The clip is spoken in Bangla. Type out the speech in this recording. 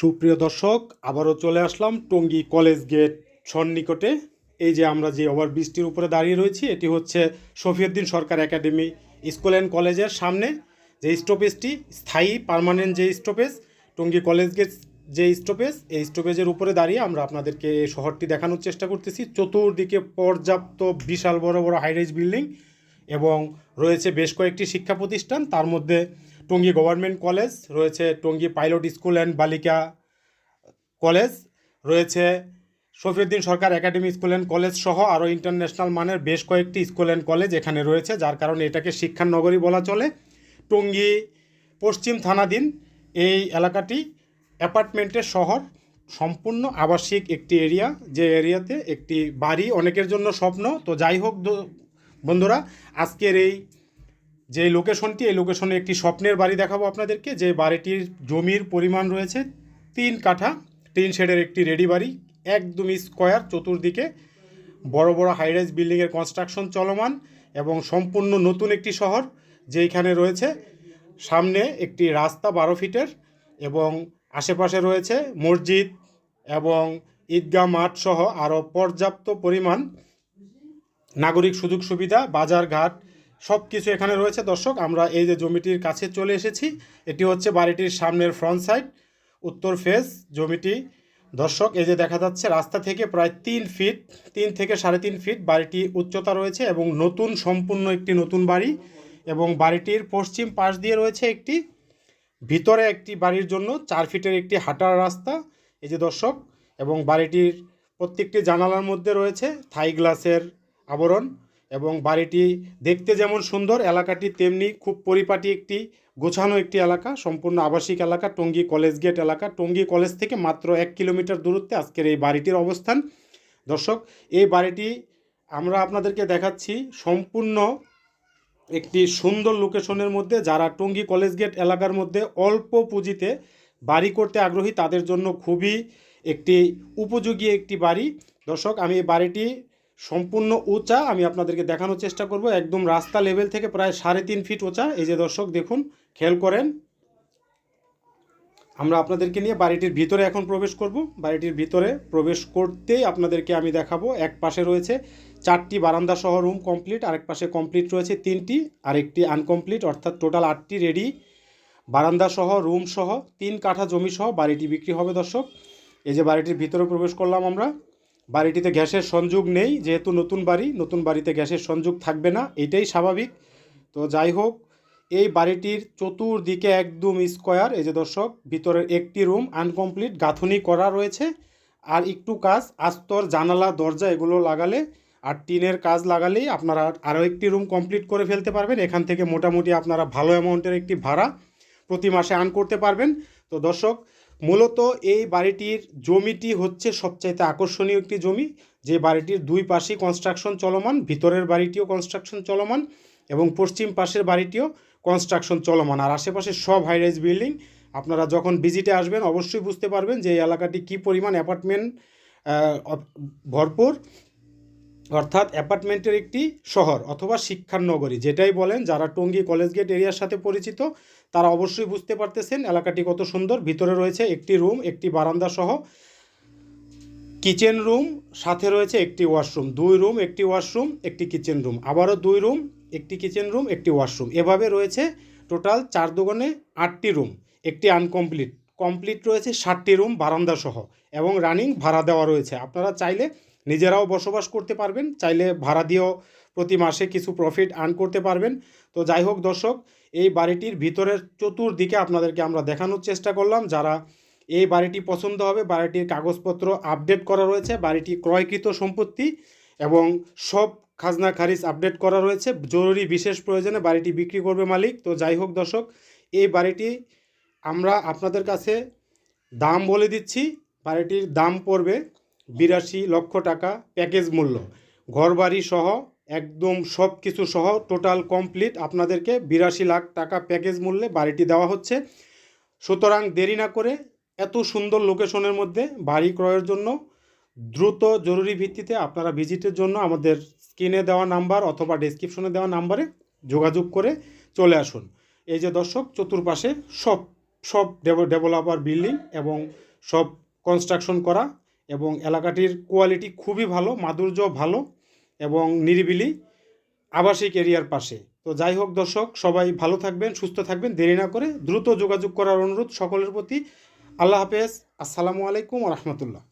সুপ্রিয় দর্শক, আবারও চলে আসলাম টঙ্গী কলেজ গেট সন্নিকটে এই যে আমরা যে ওভারব্রিজটির উপরে দাঁড়িয়ে রয়েছি, এটি হচ্ছে Shafiuddin Sarkar academy school and কলেজের সামনে যে স্টপেজটি, স্থায়ী পার্মানেন্ট যে স্টপেজ, টঙ্গী কলেজ গেট যে স্টপেজ, এই স্টপেজের উপরে দাঁড়িয়ে আমরা আপনাদেরকে এই শহরটি দেখানোর চেষ্টা করতেছি। চতুর্দিকে পর্যাপ্ত বিশাল বড় বড় হাইরাইজ বিল্ডিং এবং রয়েছে বেশ কয়েকটি শিক্ষা প্রতিষ্ঠান। তার মধ্যে টঙ্গী গভর্নমেন্ট কলেজ, রয়েছে টঙ্গী পাইলট স্কুল অ্যান্ড বালিকা কলেজ, রয়েছে Shafiuddin Sarkar academy school and college সহ আরও ইন্টারন্যাশনাল মানের বেশ কয়েকটি স্কুল অ্যান্ড কলেজ এখানে রয়েছে, যার কারণে এটাকে শিক্ষার নগরী বলা চলে। টঙ্গী পশ্চিম থানাধীন এই এলাকাটি অ্যাপার্টমেন্টের শহর, সম্পূর্ণ আবাসিক একটি এরিয়া। যে এরিয়াতে একটি বাড়ি অনেকের জন্য স্বপ্ন। তো যাই হোক বন্ধুরা, আজকের এই যে লোকেশনটি এই লোকেশনে একটি স্বপ্নের বাড়ি দেখাবো আপনাদেরকে। যে বাড়িটির জমির পরিমাণ রয়েছে তিন কাঠা টিন শেডের একটি রেডি বাড়ি, একদমই স্কোয়ার চতুর্দিকে বড় বড় হাইরাইজ বিল্ডিংয়ের কনস্ট্রাকশন চলমান এবং সম্পূর্ণ নতুন একটি শহর, যেইখানে রয়েছে সামনে একটি রাস্তা বারো ফিটের এবং আশেপাশে রয়েছে মসজিদ এবং ঈদগাহ মাঠ সহ আরও পর্যাপ্ত পরিমাণ নাগরিক সুযোগ সুবিধা, বাজারঘাট সব কিছু এখানে রয়েছে, দর্শক। আমরা এই যে জমিটির কাছে চলে এসেছি, এটি হচ্ছে বাড়িটির সামনের ফ্রন্ট সাইড উত্তর ফেস জমিটি। দর্শক, এই যে দেখা যাচ্ছে, রাস্তা থেকে প্রায় তিন ফিট তিন থেকে সাড়ে তিন ফিট বাড়িটি উচ্চতা রয়েছে এবং নতুন, সম্পূর্ণ একটি নতুন বাড়ি এবং বাড়িটির পশ্চিম পাশ দিয়ে রয়েছে একটি, ভিতরে একটি বাড়ির জন্য চার ফিটের একটি হাঁটার রাস্তা। এই যে দর্শক, এবং বাড়িটির প্রত্যেকটি জানালার মধ্যে রয়েছে থাই গ্লাসের আবরণ। এবং বাড়িটি দেখতে যেমন সুন্দর, এলাকাটি তেমনি খুব পরিপাটি একটি, গোছানো একটি এলাকা, সম্পূর্ণ আবাসিক এলাকা, টঙ্গী কলেজ গেট এলাকা। টঙ্গী কলেজ থেকে মাত্র এক কিলোমিটার দূরত্বে আজকের এই বাড়িটির অবস্থান। দর্শক, এই বাড়িটি আমরা আপনাদেরকে দেখাচ্ছি সম্পূর্ণ একটি সুন্দর লোকেশনের মধ্যে, যারা টঙ্গী কলেজ গেট এলাকার মধ্যে অল্প পুঁজিতে বাড়ি করতে আগ্রহী, তাদের জন্য খুবই একটি উপযোগী একটি বাড়ি। দর্শক, আমি এই বাড়িটি সম্পূর্ণ উঁচা, আমি আপনাদেরকে দেখানোর চেষ্টা করব। একদম রাস্তা লেভেল থেকে প্রায় সাড়ে তিন ফিট উঁচা। এই যে দর্শক, দেখুন, খেয়াল করেন। আমরা আপনাদেরকে নিয়ে বাড়িটির ভিতরে এখন প্রবেশ করব। বাড়িটির ভিতরে প্রবেশ করতেই আপনাদেরকে আমি দেখাবো। এক পাশে রয়েছে চারটি বারান্দা সহ রুম কমপ্লিট আরেক পাশে কমপ্লিট রয়েছে তিনটি, আরেকটি আনকমপ্লিট অর্থাৎ টোটাল আটটি রেডি বারান্দা সহ রুম সহ, তিন কাঠা জমি সহ বাড়িটি বিক্রি হবে দর্শক। এই যে বাড়িটির ভিতরে প্রবেশ করলাম আমরা। বাড়িটিতে গ্যাসের সংযোগ নেই, যেহেতু নতুন বাড়ি, নতুন বাড়িতে গ্যাসের সংযোগ থাকবে না, এটাই স্বাভাবিক। তো যাই হোক, এই বাড়িটির চতুর্দিকে একদম স্কোয়ার, এই যে দর্শক, ভিতরের একটি রুম, আনকমপ্লিট, গাঁথনি করা রয়েছে। আর একটু কাজ, আস্তর, জানালা, দরজা, এগুলো লাগালে, আর টিনের কাজ লাগালেই আপনারা আরও একটি রুম কমপ্লিট করে ফেলতে পারবেন। এখান থেকে মোটামুটি আপনারা ভালো অ্যামাউন্টের একটি ভাড়া প্রতি মাসে আর্ন করতে পারবেন। তো দর্শক মূলত এই বাড়িটির জমিটি হচ্ছে সবচাইতে আকর্ষণীয় একটি জমি। যে বাড়িটির দুই পাশেই কনস্ট্রাকশন চলমান, ভিতরের বাড়িটিও কনস্ট্রাকশন চলমান এবং পশ্চিম পাশের বাড়িটিও কনস্ট্রাকশন চলমান। আর আশেপাশে সব হাইরাইজ বিল্ডিং আপনারা যখন ভিজিটে আসবেন, অবশ্যই বুঝতে পারবেন যে এই এলাকাটি কী পরিমাণ অ্যাপার্টমেন্ট ভরপুর। অর্থাৎ অ্যাপার্টমেন্টের একটি শহর অথবা শিক্ষার নগরী যেটাই বলেন যারা টঙ্গী কলেজ গেট এরিয়ার সাথে পরিচিত, তারা অবশ্যই বুঝতে পারতেছেন এলাকাটি কত সুন্দর। ভিতরে রয়েছে একটি রুম, একটি বারান্দা সহ কিচেন রুম, সাথে রয়েছে একটি ওয়াশরুম, দুই রুম, একটি ওয়াশরুম, একটি কিচেন রুম, আবারও দুই রুম, একটি কিচেন রুম, একটি ওয়াশরুম। এভাবে রয়েছে টোটাল চার দোকানে আটটি রুম, একটি আনকমপ্লিট। কমপ্লিট রয়েছে ষাটটি রুম বারান্দা সহ এবং রানিং ভাড়া দেওয়া রয়েছে। আপনারা চাইলে নিজেরাও বসবাস করতে পারবেন, চাইলে ভাড়া দিয়েও প্রতি মাসে কিছু প্রফিট আর্ন করতে পারবেন। তো যাই হোক দর্শক, এই বাড়িটির ভিতরের চতুর্দিকে আপনাদেরকে আমরা দেখানোর চেষ্টা করলাম। যারা এই বাড়িটি পছন্দ হবে, বাড়িটির কাগজপত্র আপডেট করা রয়েছে, বাড়িটি ক্রয়কৃত সম্পত্তি এবং সব খাজনা খারিজ আপডেট করা রয়েছে। জরুরি বিশেষ প্রয়োজনে বাড়িটি বিক্রি করবে মালিক। তো যাই হোক দর্শক, এই বাড়িটি আমরা আপনাদের কাছে দাম বলে দিচ্ছি। বাড়িটির দাম পড়বে বিরাশি লক্ষ টাকা প্যাকেজ মূল্য। ঘরবাড়ি সহ একদম সব কিছু সহ টোটাল কমপ্লিট আপনাদেরকে বিরাশি লাখ টাকা প্যাকেজ মূল্যে বাড়িটি দেওয়া হচ্ছে। সুতরাং দেরি না করে এত সুন্দর লোকেশনের মধ্যে বাড়ি ক্রয়ের জন্য দ্রুত জরুরি ভিত্তিতে আপনারা ভিজিটের জন্য আমাদের স্ক্রিনে দেওয়া নাম্বার অথবা ডেসক্রিপশনে দেওয়া নাম্বারে যোগাযোগ করে চলে আসুন। এই যে দর্শক, চতুর্পাশে সব সব ডেভেলপার বিল্ডিং এবং সব কনস্ট্রাকশন করা এবং এলাকাটির কোয়ালিটি খুবই ভালো মাধুর্য ভালো এবং নিরিবিলি আবাসিক এরিয়ার পাশে। তো যাই হোক দর্শক, সবাই ভালো থাকবেন, সুস্থ থাকবেন, দেরি না করে দ্রুত যোগাযোগ করার অনুরোধ সকলের প্রতি। আল্লাহ হাফেজ, আসসালামু আলাইকুম রহমতুল্লাহ।